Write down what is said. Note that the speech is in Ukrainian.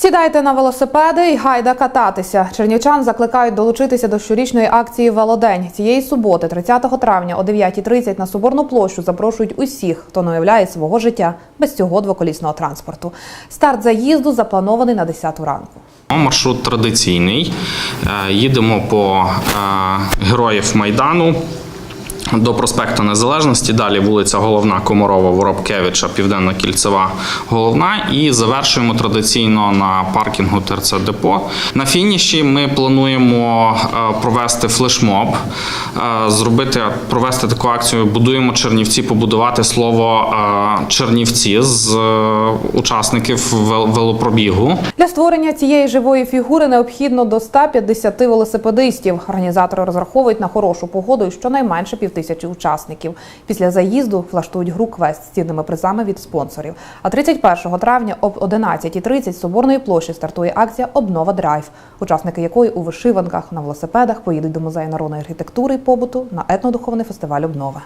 Сідайте на велосипеди і гайда кататися. Чернівчан закликають долучитися до щорічної акції Велодень. Цієї суботи, 30 травня о 9.30 на Соборну площу запрошують усіх, хто не уявляє свого життя без цього двоколісного транспорту. Старт заїзду запланований на 10 ранку. Маршрут традиційний. Е, Їдемо по е, героїв Майдану. До проспекту Незалежності, далі вулиця Головна Комарова, Воробкевича, Південна Кільцева, Головна. І завершуємо традиційно на паркінгу ТРЦ Депо. На фініші ми плануємо е, провести флешмоб, е, зробити, провести таку акцію Будуємо Чернівці, побудувати слово е, Чернівці з учасників вел- велопробігу. Для створення цієї живої фігури необхідно до 150 велосипедистів. Організатори розраховують на хорошу погоду і щонайменше півтисячі учасників. Після заїзду влаштують гру квест з цінними призами від спонсорів. А 31 травня об 11.30 з Соборної площі стартує акція Обнова драйв, учасники якої у вишиванках на велосипедах поїдуть до музею народної архітектури і побуту на етнодуховний фестиваль Обнова.